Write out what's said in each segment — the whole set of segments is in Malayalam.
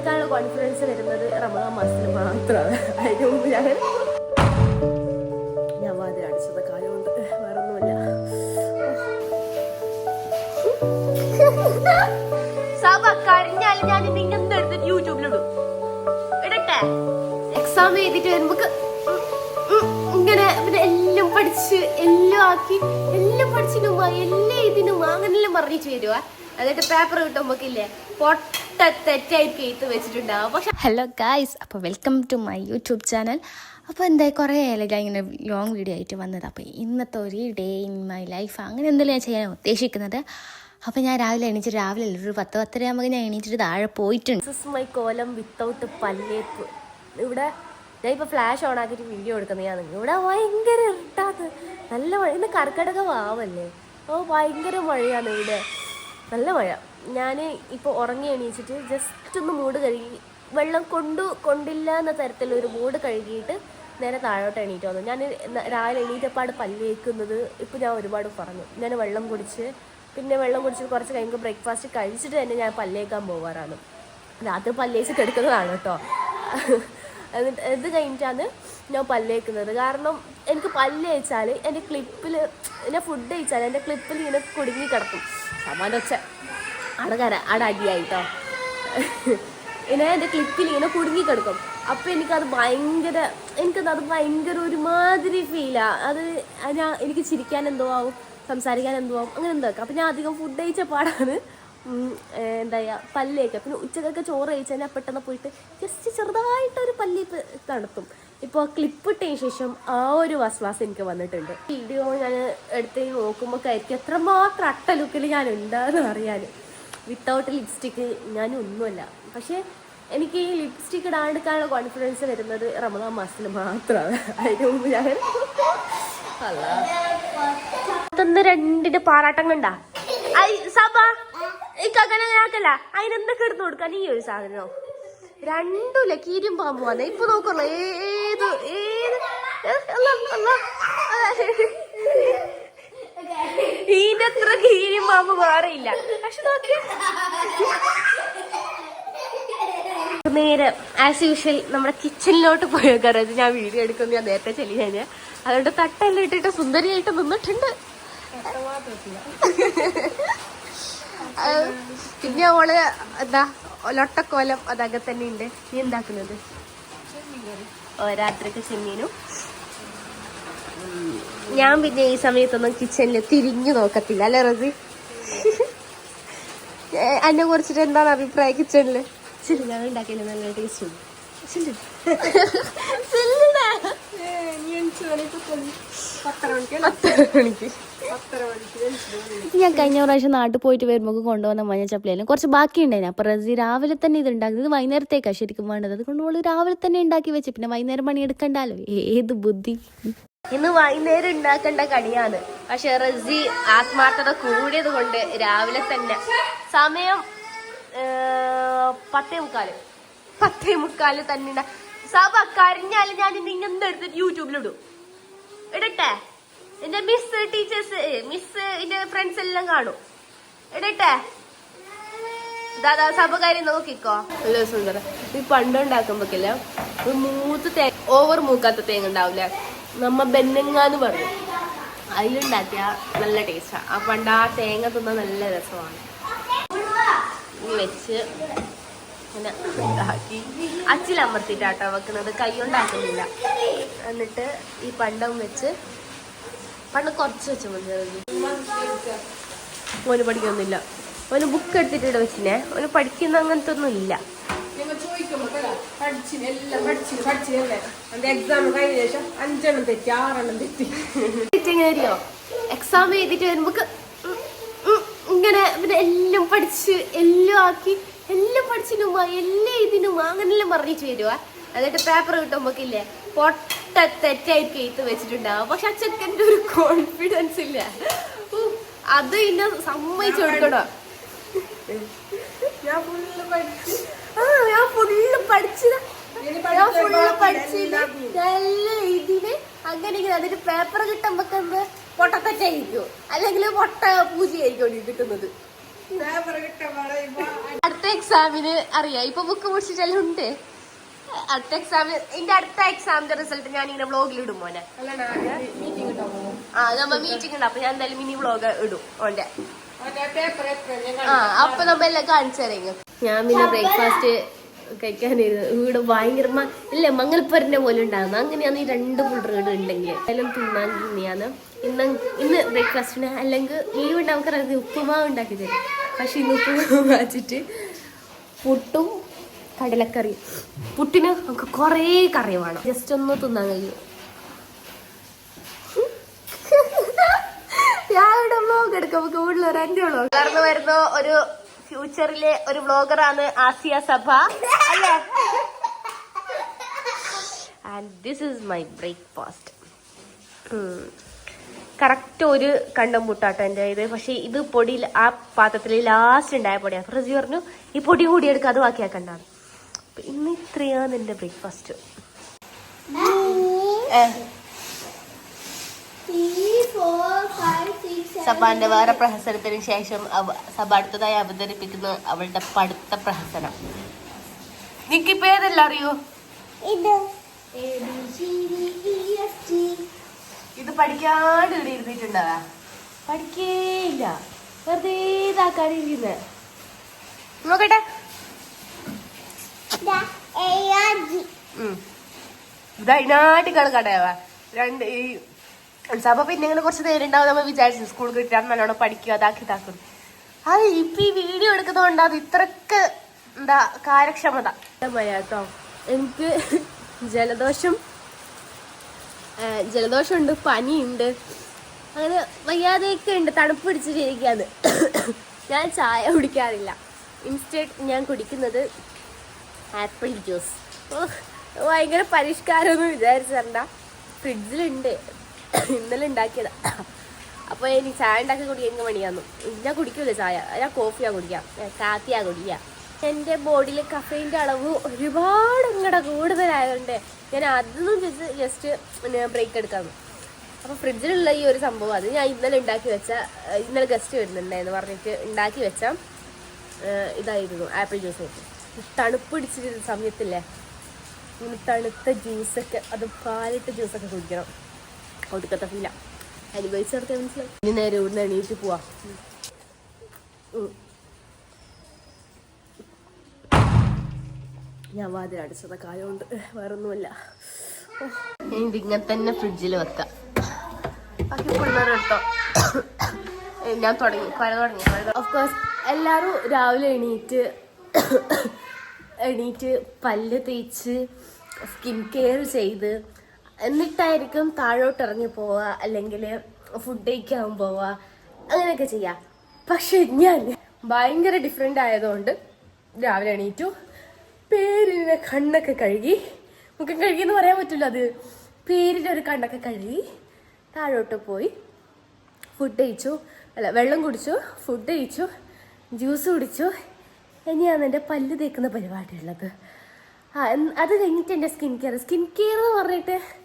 എടുക്കാനുള്ള കോൺഫിഡൻസ് വരുന്നത് റമദാൻ മാസത്തിൽ മാത്രമാണ്. അതിന് മുമ്പ് ഞാൻ ഞാൻ വാതിൽ അടിച്ചത് കാലം കൊണ്ട് വേറെ ഒന്നുമില്ല സഭ കരഞ്ഞാലും ഞാൻ നിന്നെ എടുത്തിട്ട് യൂട്യൂബിലിടും. ഇടട്ടെ? എക്സാം എഴുതിട്ട് നമുക്ക് ഇങ്ങനെ പിന്നെ എല്ലാം പഠിച്ച് എല്ലാം ആക്കി എല്ലാം പഠിച്ചിനുമാ എല്ലാം ഇതിനുമാ അങ്ങനെല്ലാം പറഞ്ഞിട്ട് വരുവാ. എന്നിട്ട് പേപ്പർ കിട്ടുമ്പോക്കില്ലേ പൊട്ട തെറ്റായിട്ട് എഴുത്ത് വെച്ചിട്ടുണ്ടാവും. പക്ഷെ ഹലോ ഗായ്സ് അപ്പോൾ welcome to my YouTube channel അപ്പോൾ എന്താ കുറേ ആയാലും ഞാൻ ഇങ്ങനെ ലോങ് വീഡിയോ ആയിട്ട് വന്നത്. അപ്പോൾ ഇന്നത്തെ ഒരു ഡേ ഇൻ മൈ ലൈഫ് അങ്ങനെ എന്തെങ്കിലും ഞാൻ ചെയ്യാൻ ഉദ്ദേശിക്കുന്നത്. അപ്പോൾ ഞാൻ രാവിലെ എണീച്ചിട്ട് രാവിലെ അല്ല ഒരു പത്ത് പത്തര ആകുമ്പോൾ ഞാൻ എണീച്ചിട്ട് താഴെ പോയിട്ടുണ്ട്. ദിസ് ഇസ് മൈ കോലം വിത്തൗട്ട് പല്ലേപ്പ് ഇവിടെ ഞാൻ ഇപ്പോൾ ഫ്ലാഷ് ഓൺ ആക്കിയിട്ട് വീഡിയോ എടുക്കുന്നതാണ് ഇവിടെ ഭയങ്കര ഇട്ടാത്ത നല്ല മഴ ഇന്ന് കർക്കിടക വാവല്ലേ ഓ ഭയങ്കര മഴയാണ് ഇവിടെ. നല്ല മഴ. ഞാൻ ഇപ്പോൾ ഉറങ്ങി എണീച്ചിട്ട് ജസ്റ്റ് ഒന്ന് മൂട് കഴുകി വെള്ളം കൊണ്ടു കൊണ്ടില്ല എന്ന തരത്തിലൊരു മൂട് കഴുകിയിട്ട് നേരെ താഴോട്ട് എണീറ്റ് വന്നു. ഞാൻ രാവിലെ എണീറ്റപ്പാട് പല്ല് വയ്ക്കുന്നത് ഇപ്പോൾ ഞാൻ ഒരുപാട് പറഞ്ഞു. ഞാൻ വെള്ളം കുടിച്ച് പിന്നെ വെള്ളം കുടിച്ച് കുറച്ച് കഴിയുമ്പോൾ ബ്രേക്ക്ഫാസ്റ്റ് കഴിച്ചിട്ട് തന്നെ ഞാൻ പല്ലേക്കാൻ പോകാറാണ് രാത്രി പല്ലേച്ച് കെടുക്കുന്നതാണ് കേട്ടോ എന്നിട്ട് ഇത് കഴിഞ്ഞിട്ടാണ് ഞാൻ പല്ലേക്കുന്നത് കാരണം എനിക്ക് പല്ല് കഴിച്ചാൽ എന്റെ ക്ലിപ്പിൽ എന്റെ ഫുഡ് കഴിച്ചാൽ എന്റെ ക്ലിപ്പിൽ ഇങ്ങനെ കുടുങ്ങി കിടക്കും. സമാനം വെച്ച അവിടെ കര അവിടെ അടിയായിട്ടോ. ഇങ്ങനെ എന്റെ ക്ലിപ്പിൽ ഇങ്ങനെ കുടുങ്ങി കിടക്കും. അപ്പോൾ എനിക്കത് ഭയങ്കര എനിക്കത് അത് ഭയങ്കര ഒരുമാതിരി ഫീലാണ് അത് ഞാൻ എനിക്ക് ചിരിക്കാൻ എന്തോ ആവും സംസാരിക്കാൻ എന്തോ ആവും അങ്ങനെ എന്തോ അപ്പം ഞാൻ അധികം ഫുഡ് കഴിച്ച പാടാണ്. എന്താ പറയുക പല്ലേക്ക് പിന്നെ ഉച്ചക്കൊക്കെ ചോറ് കഴിച്ച് കഴിഞ്ഞാൽ പെട്ടെന്ന് പോയിട്ട് ജസ്റ്റ് ചെറുതായിട്ടൊരു പല്ലി നടത്തും ഇപ്പോൾ ക്ലിപ്പ് ഇട്ടതിന് ശേഷം ആ ഒരു വസ്വാസം എനിക്ക് വന്നിട്ടുണ്ട്. വീഡിയോ ഞാൻ എടുത്ത് നോക്കുമ്പോൾ ആയിരിക്കും എത്രമാത്രം അട്ട ലുക്കിൽ ഞാൻ ഉണ്ടാകുന്ന അറിയാൻ വിത്തൗട്ട് ലിപ്സ്റ്റിക്ക് ഞാൻ ഒന്നുമല്ല പക്ഷേ എനിക്ക് ഈ ലിപ്സ്റ്റിക്ക് ഇടാണ്ടെടുക്കാനുള്ള കോൺഫിഡൻസ് വരുന്നത് റമദാൻ മാസത്തിൽ മാത്രമാണ്. അതിന് മുമ്പ് ഞാൻ അല്ല അതൊന്ന് രണ്ടിന്റെ പാറാട്ടം കണ്ടാ സഭ ഈ കകന ഞാക്കല്ല അതിനെന്തൊക്കെ എടുത്തു കൊടുക്കാൻ ഈ ഒരു സാധനോ? രണ്ടുമില്ല കീരും പാമ്പ് വന്നെ. ഇപ്പൊ നോക്കുള്ളൂ ഏത് ഏത് അല്ലാ, അല്ലാ. ഇതിന്റെ അത്ര മാമ പാമ്പ് വേറെ ഇല്ല പക്ഷെ നോക്കിയ. നേരെ ആസ് യൂഷ്വൽ നമ്മുടെ കിച്ചണിലോട്ട് പോയ? പോയേക്കാറ് ഞാൻ വീഡിയോ എടുക്കുന്നു ഞാൻ നേരത്തെ ചെല്ലി ഞാൻ അതുകൊണ്ട് തട്ടെല്ലാം ഇട്ടിട്ട് സുന്ദരിയായിട്ട് നിന്നിട്ടുണ്ട്. പിന്നെ ഓൾ എന്താ ലൊട്ടക്കോലം അതകെ തന്നെ ഉണ്ട്. നീ എന്താക്കുന്നത്? രാത്രിക്ക് ചെമ്മീനും. ഞാൻ പിന്നെ ഈ സമയത്തൊന്നും കിച്ചണിൽ തിരിഞ്ഞു നോക്കത്തില്ല അല്ലേ റസി? എന്നെ കുറിച്ചിട്ട് എന്താണ് അഭിപ്രായം കിച്ചണിൽ ഞാൻ ഉണ്ടാക്കിയില്ല നല്ല ടേസ്റ്റ് ഉണ്ട് ഞാൻ കഴിഞ്ഞ പ്രാവശ്യം നാട്ടിൽ പോയിട്ട് വരുമ്പോൾ കൊണ്ടുവന്ന മഞ്ഞ ചപ്പിലായാലും കുറച്ച് ബാക്കി ഉണ്ടായിരുന്നു അപ്പോൾ റസി രാവിലെ തന്നെ ഇത് ഉണ്ടാക്കുന്നത് ഇത് വൈകുന്നേരത്തേക്കാണ് ശരിക്കും വേണ്ടത്. അതുകൊണ്ട് ഓൾ രാവിലെ തന്നെ ഉണ്ടാക്കി വെച്ച്. പിന്നെ വൈകുന്നേരം പണി എടുക്കണ്ടല്ലോ ഏത് ബുദ്ധി? ഇന്ന് വൈകുന്നേരം ഉണ്ടാക്കേണ്ട കടിയാണ്. പക്ഷെ റസി ആത്മാർത്ഥത കൂടിയത് കൊണ്ട് രാവിലെ തന്നെ. സമയം പത്തേ മുക്കാൽ. പത്തേ മുക്കാൽ തന്നെ സഭ കരഞ്ഞാലും ഞാൻ ഇങ്ങനെ എടുത്തിട്ട് യൂട്യൂബിലിടും ഇടട്ടെ. എന്റെ മിസ് ടീച്ചേഴ്സ് മിസ് എന്റെ ഫ്രണ്ട്സ് എല്ലാം കാണും. ഇടട്ടെ. ദാദാ കാര്യം നോക്കിക്കോ. സുന്ദര ഈ പണ്ടുണ്ടാക്കുമ്പോക്കില്ല മൂത്ത് തേ ഓവർ മൂക്കാത്ത തേങ്ങ ഉണ്ടാവില്ല നമ്മ ബെന്നങ്ങ എന്ന് പറയും. അതിലുണ്ടാക്കിയ നല്ല ടേസ്റ്റാണ് ആ. പണ്ട് ആ തേങ്ങ തിന്ന നല്ല രസമാണ്. വെച്ച് ഇങ്ങനെ ഇതാക്കി. അച്ചിലമർത്തിട്ടാട്ടോ വെക്കുന്നത് കൈ കൊണ്ടാക്കുന്നില്ല. എന്നിട്ട് ഈ പണ്ടം വെച്ച് പണ്ട് കുറച്ച് വെച്ച് മതി ഓന് പഠിക്കൊന്നുമില്ല. ഓന് ബുക്ക് എടുത്തിട്ട് ഇവിടെ വെച്ചിനെ. ഓന് പഠിക്കുന്ന അങ്ങനത്തെ ഒന്നും ഇല്ല. നിങ്ങൾ എല്ലാം എല്ലാം പഠിച്ചിന് പഠിച്ചിനല്ലേ എന്റെ എക്സാം കഴിഞ്ഞ ശേഷം അഞ്ചെണ്ണം തെറ്റി ആറെണ്ണം തെറ്റി. എങ്ങനെയോ എക്സാം എഴുതിട്ട് വരുമ്പോ ഇങ്ങനെ പിന്നെ എല്ലാം പഠിച്ച് എല്ലാം ആക്കി എല്ലാം പഠിച്ചിനുമാ എല്ലാം ഇതിനുമാ അങ്ങനെല്ലാം പറഞ്ഞിട്ട് വരുവാ. എന്നിട്ട് പേപ്പർ കിട്ടുമ്പോക്കില്ലേ പൊട്ട തെറ്റായിട്ട് എഴുത്ത് വെച്ചിട്ടുണ്ടാവും. പക്ഷെ ആ ചെക്കന്റെ ഒരു കോൺഫിഡൻസ് ഇല്ല. അത് ഇന്നെ സമ്മതിച്ചു കൊടുക്കണോ. ഞാൻ ഫുള്ള് പഠിച്ച്. ആ ഞാൻ ഫുള്ള് പഠിച്ചത് ഞാൻ ഫുള്ള് പഠിച്ചില്ല. എല്ലാം നല്ല അങ്ങനെ അതിന്റെ പേപ്പർ കിട്ടുമ്പോ എന്ത്? പൊട്ടത്തെറ്റായിരിക്കും അല്ലെങ്കിൽ പൊട്ട പൂജയായിരിക്കും കിട്ടുന്നത്. അടുത്ത എക്സാമിന് അറിയാം. ഇപ്പൊ ബുക്ക് മുടിച്ചിട്ടെല്ലാം ഉണ്ട് അടുത്ത എക്സാമിന് എന്റെ അടുത്ത എക്സാമിന്റെ റിസൾട്ട് ഞാൻ ഇങ്ങനെ വ്ളോഗിൽ ഇടും മോനെ. ആ നമ്മ മീറ്റിംഗ് ഉണ്ട്. അപ്പൊ ഞാൻ എന്തായാലും മിനി വ്ളോഗ് ഇടും ഓന്റെ. ആ അപ്പൊ നമ്മെല്ലാം കാണിച്ചു ഞാൻ പിന്നെ ബ്രേക്ക്ഫാസ്റ്റ് കഴിക്കാനിരുന്നു ഇവിടെ ഭയങ്കര ഇല്ല മംഗൽപ്പരന്റെ പോലെ ഉണ്ടാകുന്നു അങ്ങനെയാണ് ഈ രണ്ട് പുള്ളറുകൾ ഉണ്ടെങ്കിൽ. എല്ലാം തിന്നാൻ തിന്നിയാണ്. ഇന്ന് ഇന്ന് ബ്രേക്ക്ഫാസ്റ്റിന് അല്ലെങ്കിൽ ലീവ് നമുക്ക് അറിയാം ഉപ്പുമാവ് ഉണ്ടാക്കി തരും. പക്ഷെ ഇന്ന് ഉപ്പുമാവ് വാച്ചിട്ട് പുട്ടും കടലക്കറി പുട്ടിന് നമുക്ക് കുറേ കറി വേണം. ജസ്റ്റ് ഒന്ന് തിന്നാൻ കഴിയും. വ്ലോഗ് എടുക്കാം. നമുക്ക് വീട്ടിൽ ഒരു എന്റെ വളർന്നു വരുന്ന ഒരു ഫ്യൂച്ചറിലെ ഒരു വ്ലോഗറാണ് ആസിയ സഭ. അല്ലേ? And this is my breakfast correct ഒരു കണ്ടം മുട്ടാട്ടോ എന്റെ ഇത്. പക്ഷേ ഇത് പൊടി ആ പാത്രത്തിൽ ലാസ്റ്റ് ഉണ്ടായ പൊടിയാണ്. ഫ്രിഡ്ജ് പറഞ്ഞു ഈ പൊടി കൂടി എടുക്കുക അത് ബാക്കിയാക്കണ്ടാണ് ഇന്ന് ഇത്രയാണ് എന്റെ ബ്രേക്ക്ഫാസ്റ്റ് സബാന്റെ വേറെ പ്രഹസനത്തിന് ശേഷം സഭ സബ അടുത്തതായി അവതരിപ്പിക്കുന്ന അവളുടെ പഠിത്ത പ്രഹസനം. നിനക്കിപ്പോ ഏതെല്ലാം അറിയോ? ഇത്. പഠിക്കാണ്ട് ഇവിടെ ഇരുന്നിട്ടുണ്ടാവാ പഠിക്കേയില്ല. വെറുതെ ഇരിക്കുന്നത് നോക്കട്ടെ. ഇതായിട്ട് കളി കടയാവാ രണ്ട് ഈ സഭ പിന്നെ ഇങ്ങനെ കുറച്ച് നേരം ഉണ്ടാവും നമ്മൾ വിചാരിച്ചു സ്കൂൾ കിട്ടാൻ നല്ലോണം പഠിക്കുക അതാക്കി ഇതാക്കും. അത് ഇപ്പൊ ഈ വീഡിയോ എടുക്കുന്നതുകൊണ്ട് അത് ഇത്രക്ക് എന്താ കാര്യക്ഷമത? കേട്ടോ എനിക്ക് ജലദോഷം ജലദോഷം ഉണ്ട് പനിയുണ്ട്. അങ്ങനെ വയ്യാതെയൊക്കെ ഉണ്ട്. തണുപ്പ് പിടിച്ചിട്ടിരിക്കുകയാണ്. ഞാൻ ചായ കുടിക്കാറില്ല. ഇൻസ്റ്റേറ്റ് ഞാൻ കുടിക്കുന്നത് ആപ്പിൾ ജ്യൂസ്. ഓ, ഭയങ്കര പരിഷ്കാരമൊന്നും വിചാരിച്ചണ്ട ഫ്രിഡ്ജിലുണ്ട്. ഇന്നലെ ഉണ്ടാക്കിയതാ. അപ്പോൾ ഇനി ചായ ഉണ്ടാക്കി കുടിക്കാൻ മണിയാന്നു ഞാൻ കുടിക്കൂല ചായ. ഞാൻ കോഫിയാ കുടിക്കാം. കാത്തിയാ കുടിക്കാം. എന്റെ ബോഡിയിലെ കഫേന്റെ അളവ് ഒരുപാട് ഇങ്ങടെ കൂടുതലായതുകൊണ്ട് ഞാൻ അതൊന്നും ചോദിച്ച് ജസ്റ്റ് ബ്രേക്ക് എടുക്കാമെന്ന് അപ്പോൾ ഫ്രിഡ്ജിലുള്ള ഈ ഒരു സംഭവം അത് ഞാൻ ഇന്നലെ ഉണ്ടാക്കി വെച്ച ഇന്നലെ ഗസ്റ്റ് വരുന്നുണ്ടായിരുന്നു പറഞ്ഞിട്ട് ഉണ്ടാക്കി വെച്ച ഇതായിരുന്നു ആപ്പിൾ ജ്യൂസ് ആയിരുന്നു തണുപ്പ് പിടിച്ചിരുന്ന സമയത്തില്ലേ? തണുത്ത ജ്യൂസൊക്കെ അത് പാലിട്ട ജ്യൂസൊക്കെ കുടിക്കണം. ഒടുക്കത്തെ ഫീല നടത്തിയ മനസ്സിലാവും ഇനി നേരെ ഇവിടുന്ന് എണീറ്റ് പോവാ. ഞാൻ വാതിൽ അടിച്ചതൊക്കെ ആയതുകൊണ്ട് വേറെ ഒന്നുമില്ല ഇനി തന്നെ ഫ്രിഡ്ജിൽ വെക്കാം. ബാക്കി പിള്ളേർ എടുത്തോ. ഞാൻ തുടങ്ങി. കുര തുടങ്ങി. ഓഫ് കോഴ്സ് എല്ലാവരും രാവിലെ എണീറ്റ് എണീറ്റ് പല്ല് തേച്ച് സ്കിൻ കെയർ ചെയ്ത് എന്നിട്ടായിരിക്കും താഴോട്ട് ഇറങ്ങി പോവുക അല്ലെങ്കിൽ ഫുഡ് കഴിക്കാൻ പോവുക അങ്ങനെയൊക്കെ ചെയ്യാം. പക്ഷെ ഞാൻ ഭയങ്കര ഡിഫറെന്റ് ആയതുകൊണ്ട് രാവിലെ എണീറ്റു. പേരിനെ കണ്ണൊക്കെ കഴുകി. മുഖം കഴുകി എന്ന് പറയാൻ പറ്റില്ല അത്. പേരിന്റെ ഒരു കണ്ണൊക്കെ കഴുകി താഴോട്ട് പോയി. ഫുഡ് കഴിച്ചു. അല്ല വെള്ളം കുടിച്ചു. ഫുഡ് കഴിച്ചു. ജ്യൂസ് കുടിച്ചു. ഇനിയാണ് എന്റെ പല്ല് തേക്കുന്ന പരിപാടിയുള്ളത്. ആ അത് കഴിഞ്ഞിട്ട് എന്റെ സ്കിൻ കെയർ സ്കിൻ കെയർ എന്ന് പറഞ്ഞിട്ട്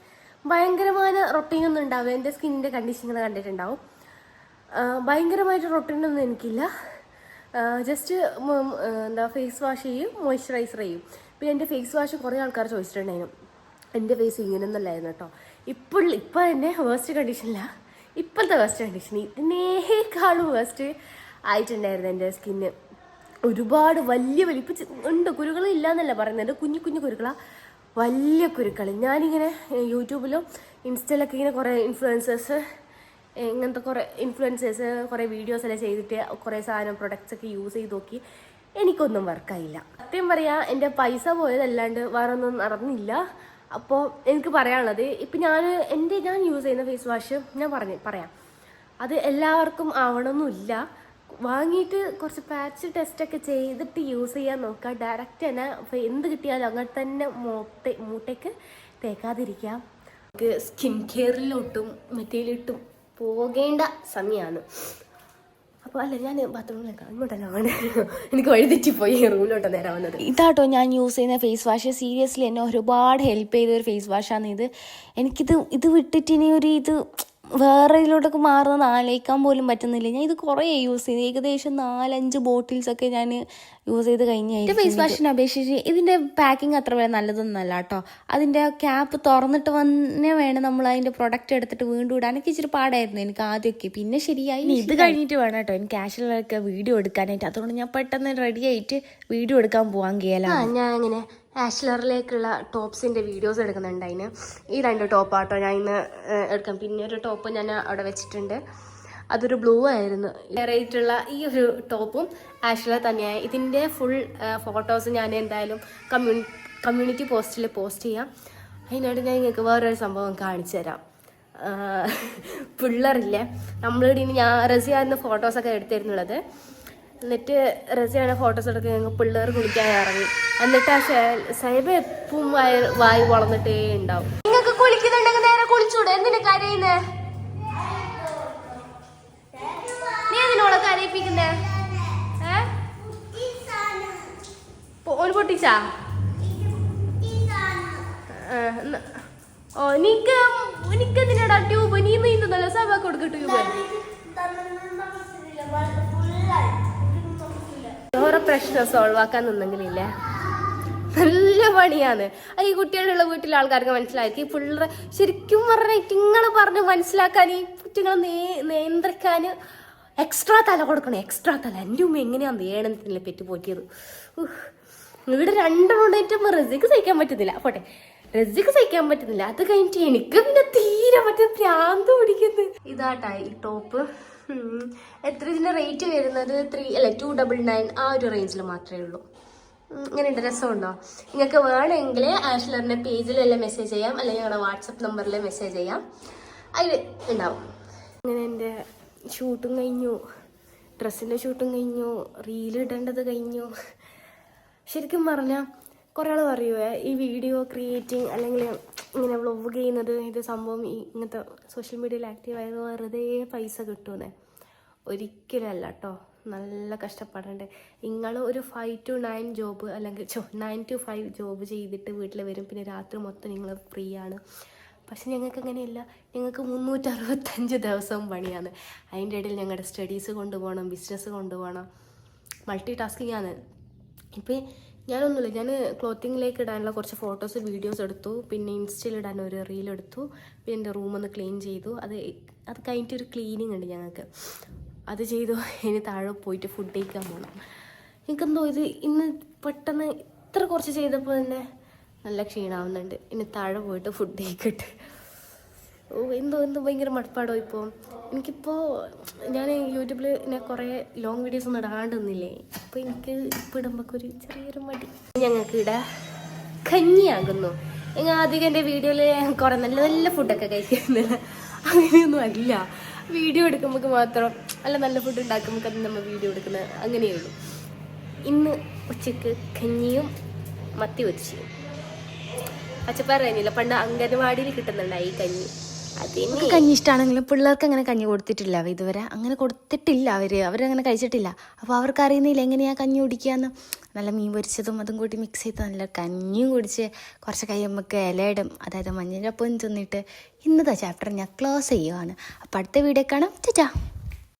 ഭയങ്കരമായ റൊട്ടീനൊന്നും ഉണ്ടാവും എന്റെ സ്കിന്നിന്റെ കണ്ടീഷൻ ഇങ്ങനെ കണ്ടിട്ടുണ്ടാവും. ഭയങ്കരമായിട്ട് റൊട്ടീൻ ഒന്നും എനിക്കില്ല ജസ്റ്റ് എന്താ ഫേസ് വാഷ് ചെയ്യും മോയ്സ്ചറൈസർ ചെയ്യും. പിന്നെ എന്റെ ഫേസ് വാഷ് കുറേ ആൾക്കാർ ചോദിച്ചിട്ടുണ്ടായിരുന്നു. എന്റെ ഫേസ് ഇങ്ങനെയൊന്നല്ലായിരുന്നു കേട്ടോ. ഇപ്പോൾ ഇപ്പോൾ എന്റെ വേസ്റ്റ് കണ്ടീഷനില്ല ഇപ്പോഴത്തെ വേസ്റ്റ് കണ്ടീഷൻ ഇതിനേക്കാളും വേസ്റ്റ് ആയിട്ടുണ്ടായിരുന്നു എന്റെ സ്കിന്ന് ഒരുപാട് വലിയ വലിയ ഇപ്പം ഉണ്ട്. കുരുക്കൾ എന്നല്ല പറയുന്നത്. കുഞ്ഞു കുഞ്ഞു കുരുക്കളാ. വലിയ കുരുക്കൾ ഞാനിങ്ങനെ യൂട്യൂബിലും ഇൻസ്റ്റയിലൊക്കെ ഇങ്ങനെ കുറേ ഇൻഫ്ലുവൻസേഴ്സ് ഇങ്ങനത്തെ കുറേ ഇൻഫ്ലുവൻസേഴ്സ് കുറേ വീഡിയോസ് എല്ലാം ചെയ്തിട്ട് കുറേ സാധനം പ്രൊഡക്ട്സ് ഒക്കെ യൂസ് ചെയ്ത് നോക്കി. എനിക്കൊന്നും വർക്കായില്ല സത്യം പറയാ എന്റെ പൈസ പോയതല്ലാണ്ട് വേറെ ഒന്നും നടന്നില്ല. അപ്പോൾ എനിക്ക് പറയാനുള്ളത് ഇപ്പം ഞാൻ എന്റെ ഞാൻ യൂസ് ചെയ്യുന്ന ഫേസ് വാഷ് ഞാൻ പറഞ്ഞു പറയാം. അത് എല്ലാവർക്കും ആവണമെന്നില്ല വാങ്ങിയിട്ട് കുറച്ച് പാച്ച് ടെസ്റ്റൊക്കെ ചെയ്തിട്ട് യൂസ് ചെയ്യാൻ നോക്കുക. ഡയറക്റ്റ് തന്നെ അപ്പോൾ എന്ത് കിട്ടിയാലും അങ്ങനെ തന്നെ മൂട്ട മൂട്ടയ്ക്ക് തേക്കാതിരിക്കാം നമുക്ക് സ്കിൻ കെയറിലോട്ടും മറ്റേലിട്ടും പോകേണ്ട സമയമാണ് അപ്പോൾ അല്ല ഞാൻ ബാത്റൂമിലേക്കാണ് ഇങ്ങോട്ടല്ല ആണ്. എനിക്ക് വഴിതെറ്റിപ്പോയി റൂമിലോട്ട് നേരം വന്നത്. ഇതാട്ടോ ഞാൻ യൂസ് ചെയ്യുന്ന ഫേസ് വാഷ് സീരിയസ്ലി എന്നെ ഒരുപാട് ഹെൽപ്പ് ചെയ്ത ഒരു ഫേസ് വാഷാണ് ഇത്. എനിക്കിത് ഇത് വിട്ടിട്ട് ഇനി ഒരു ഇത് വേറെ ഇതിലോട്ടൊക്കെ മാറുന്നത് ആലോചിക്കാൻ പോലും പറ്റുന്നില്ല. ഞാൻ ഇത് കുറേ യൂസ് ചെയ്ത്. ഏകദേശം നാലഞ്ച് ബോട്ടിൽസ് ഒക്കെ ഞാൻ യൂസ് ചെയ്ത് കഴിഞ്ഞായിരുന്നു ഫേസ് വാഷിനെ അപേക്ഷിച്ച് ഇതിന്റെ പാക്കിംഗ് അത്ര വരെ നല്ലതൊന്നുമല്ല കേട്ടോ. അതിന്റെ ക്യാപ്പ് തുറന്നിട്ട് വന്നേ വേണം നമ്മൾ അതിന്റെ പ്രൊഡക്റ്റ് എടുത്തിട്ട് വീണ്ടും ഇടാനൊക്കെ ഇച്ചിരി പാടായിരുന്നു എനിക്ക് ആദ്യമൊക്കെ. പിന്നെ ശരിയായി. ഇത് കഴിഞ്ഞിട്ട് വേണം കേട്ടോ. എനിക്ക് ക്യാഷിലൊക്കെ വീഡിയോ എടുക്കാനായിട്ട്. അതുകൊണ്ട് ഞാൻ പെട്ടെന്ന് റെഡി ആയിട്ട് വീഡിയോ എടുക്കാൻ പോകാൻ കേല ഞാൻ ഇങ്ങനെ ആഷ്ലറിലേക്കുള്ള ടോപ്സിന്റെ വീഡിയോസ് എടുക്കുന്നുണ്ട് അതിന്. ഈ രണ്ട് ടോപ്പാട്ടോ ഞാൻ ഇന്ന് എടുക്കാം. പിന്നെ ഒരു ടോപ്പ് ഞാൻ അവിടെ വെച്ചിട്ടുണ്ട്. അതൊരു ബ്ലൂ ആയിരുന്നു. റേറ്റുള്ള ഈ ഒരു ടോപ്പും ആഷ്ലർ തന്നെയാണ് ഇതിന്റെ ഫുൾ ഫോട്ടോസ് ഞാൻ എന്തായാലും കമ്മ്യൂണി കമ്മ്യൂണിറ്റി പോസ്റ്റിൽ പോസ്റ്റ് ചെയ്യാം. അതിനോട് ഞാൻ നിങ്ങൾക്ക് വേറൊരു സംഭവം കാണിച്ചു തരാം. പിള്ളറില്ലേ നമ്മളിവിടെ ഞാൻ റസിയായിരുന്നു ഫോട്ടോസൊക്കെ എടുത്തിരുന്നുള്ളത്. എന്നിട്ട് റസിയാണ് ഫോട്ടോസ് എടുക്കുക പിള്ളേർ കുളിക്കാൻ ഇറങ്ങി. എന്നിട്ട് ആ സൈബ എപ്പും വായ വായി വളർന്നിട്ടേ ഉണ്ടാവും. നിങ്ങൾക്ക് കുളിക്കുന്നുണ്ടെങ്കിൽ നേരെ കുളിച്ചൂടെ. എന്തിനു കരയുന്നേ? നീ എന്തിനോളെ കരയിപ്പിക്കുന്നേ? ഓന് പൊട്ടിച്ചാ? ഓ നിക്ക് നിക്ക് എന്തിനാടാ ട്യൂബ് നീ നീന്തുന്നല്ലോ സഭ കൊടുക്ക ട്യൂബ് ഓരോ പ്രശ്നം സോൾവ് ആക്കാൻ നിന്നെങ്കിലില്ല? നല്ല പണിയാണ്. ഈ കുട്ടികളുള്ള വീട്ടിലെ ആൾക്കാർക്ക് മനസ്സിലാക്കി പിള്ളേർ ശരിക്കും പറഞ്ഞാൽ ഇറ്റിങ്ങളെ പറഞ്ഞ് മനസ്സിലാക്കാൻ ഈ കുട്ടികളെ നേ നിയന്ത്രിക്കാൻ എക്സ്ട്രാ തല കൊടുക്കണം. എക്സ്ട്രാ തല. എന്റെ ഉമ്മ എങ്ങനെയാണ് ഏണത്തിനെ പെറ്റ് പോറ്റിയത്. ഇവിടെ രണ്ടെണ്ണം റസിക്ക് സഹിക്കാൻ പറ്റുന്നില്ല. പോട്ടെ. റസിക്ക് സഹിക്കാൻ പറ്റുന്നില്ല. അത് കഴിഞ്ഞിട്ട് എനിക്ക് പിന്നെ തീരെ മറ്റേ ഭ്രാന്ത് പിടിക്കുന്നത് ഇതാട്ടാ ഈ ടോപ്പ്. എത്ര ഇതിന്റെ റേറ്റ് വരുന്നത്? ത്രീ അല്ല ടു ഡബിൾ നയൻ ആ ഒരു റേഞ്ചിൽ മാത്രമേ ഉള്ളൂ. ഇങ്ങനെയുണ്ട്. രസമുണ്ടോ? നിങ്ങൾക്ക് വേണമെങ്കിൽ ആഷ്ലറിന്റെ പേജിലെല്ലാം മെസ്സേജ് ചെയ്യാം. അല്ലെങ്കിൽ ഞങ്ങളുടെ വാട്സപ്പ് നമ്പറിൽ മെസ്സേജ് ചെയ്യാം. അതിൽ ഉണ്ടാവും. അങ്ങനെ എന്റെ ഷൂട്ടും കഴിഞ്ഞു. ഡ്രസ്സിന്റെ ഷൂട്ടും കഴിഞ്ഞു. റീൽ ഇടേണ്ടത് കഴിഞ്ഞു. ശരിക്കും പറഞ്ഞാൽ കുറേ ആൾ പറയുമേ ഈ വീഡിയോ ക്രിയേറ്റിംഗ് അല്ലെങ്കിൽ ഇങ്ങനെ വ്ളോഗ് ചെയ്യുന്നത് ഇത് സംഭവം ഇങ്ങനത്തെ സോഷ്യൽ മീഡിയയിൽ ആക്റ്റീവ് ആയത് വെറുതെ പൈസ കിട്ടുമെന്നേ. ഒരിക്കലല്ല കേട്ടോ നല്ല കഷ്ടപ്പാടുണ്ട്. നിങ്ങൾ ഒരു ഫൈവ് ടു നയൻ ജോബ് അല്ലെങ്കിൽ നയൻ ടു ഫൈവ് ജോബ് ചെയ്തിട്ട് വീട്ടിൽ വരും പിന്നെ രാത്രി മൊത്തം നിങ്ങൾ ഫ്രീ ആണ്. പക്ഷെ ഞങ്ങൾക്ക് അങ്ങനെയല്ല. ഞങ്ങൾക്ക് മുന്നൂറ്ററുപത്തഞ്ച് ദിവസം ദിവസവും പണിയാണ്. അതിന്റെ ഇടയിൽ ഞങ്ങളുടെ സ്റ്റഡീസ് കൊണ്ടുപോകണം ബിസിനസ് കൊണ്ടുപോകണം. മൾട്ടി ടാസ്കിങ് ആണ്. ഇപ്പം ഞാനൊന്നുമില്ല. ഞാൻ ക്ലോത്തിങ്ങിലേക്ക് ഇടാനുള്ള കുറച്ച് ഫോട്ടോസ് വീഡിയോസ് എടുത്തു. പിന്നെ ഇൻസ്റ്റയിൽ ഇടാൻ ഒരു റീൽ എടുത്തു. പിന്നെ എന്റെ റൂമൊന്ന് ക്ലീൻ ചെയ്തു. അത് അത് കഴിഞ്ഞിട്ട് ഒരു ക്ലീനിങ് ഉണ്ട് ഞങ്ങൾക്ക്. അത് ചെയ്തു. ഇനി താഴെ പോയിട്ട് ഫുഡ് കഴിക്കാൻ പോകണം എനിക്കെന്തോ ഇത് ഇന്ന് പെട്ടെന്ന് ഇത്ര കുറച്ച് ചെയ്തപ്പോൾ തന്നെ നല്ല ക്ഷീണാവുന്നുണ്ട്. ഇനി താഴെ പോയിട്ട് ഫുഡ് കഴിക്കട്ടെ. എന്തോ എന്തോ ഭയങ്കര മടുപ്പാടോ ഇപ്പോൾ എനിക്കിപ്പോൾ ഞാൻ യൂട്യൂബിൽ ഇങ്ങനെ കുറേ ലോങ് വീഡിയോസ് ഒന്നും ഇടാണ്ട് നിന്നില്ലേ അപ്പോൾ എനിക്ക് ഇപ്പോൾ ഇടുമ്പോൾ ഒരു ചെറിയൊരു മടി. ഞങ്ങൾക്ക് ഇവിടെ കഞ്ഞിയാകുന്നു. ഞങ്ങൾ ആദ്യം എന്റെ വീഡിയോയിൽ കുറേ നല്ല നല്ല ഫുഡൊക്കെ കഴിക്കുന്നില്ല അങ്ങനെയൊന്നും അല്ല. വീഡിയോ എടുക്കുമ്പോൾ മാത്രം അല്ല നല്ല ഫുഡ് ഉണ്ടാക്കുമ്പോൾ അത് നമ്മൾ വീഡിയോ എടുക്കുന്നത് അങ്ങനെയേ ഉള്ളൂ. ഇന്ന് ഉച്ചയ്ക്ക് കഞ്ഞിയും മത്തി പൊരിച്ചയും പച്ചപ്പയർ കഞ്ഞില്ല പണ്ട് അംഗൻവാടിയിൽ കിട്ടുന്നുണ്ടായി കഞ്ഞി. അതിന് കഞ്ഞി ഇഷ്ടമാണെങ്കിലും പിള്ളേർക്ക് അങ്ങനെ കഞ്ഞി കൊടുത്തിട്ടില്ല. അവ ഇതുവരെ അങ്ങനെ കൊടുത്തിട്ടില്ല അവർ അവരങ്ങനെ കഴിച്ചിട്ടില്ല. അപ്പോൾ അവർക്ക് അറിയുന്നില്ല എങ്ങനെയാണ് കഞ്ഞി കുടിക്കുകയെന്ന് നല്ല മീൻ പൊരിച്ചതും അതും കൂടി മിക്സ് ചെയ്ത് നല്ല കഞ്ഞിയും കുടിച്ച് കുറച്ച് കഴിയുമ്പോൾ ഇലയിടും. അതായത് മഞ്ഞളപ്പം തിന്നിട്ട് ഇന്നത്തെ ചാപ്റ്റർ ഞാൻ ക്ലോസ് ചെയ്യുവാണ്. അപ്പോൾ അടുത്ത വീഡിയോ കാണാം. ചേച്ചാ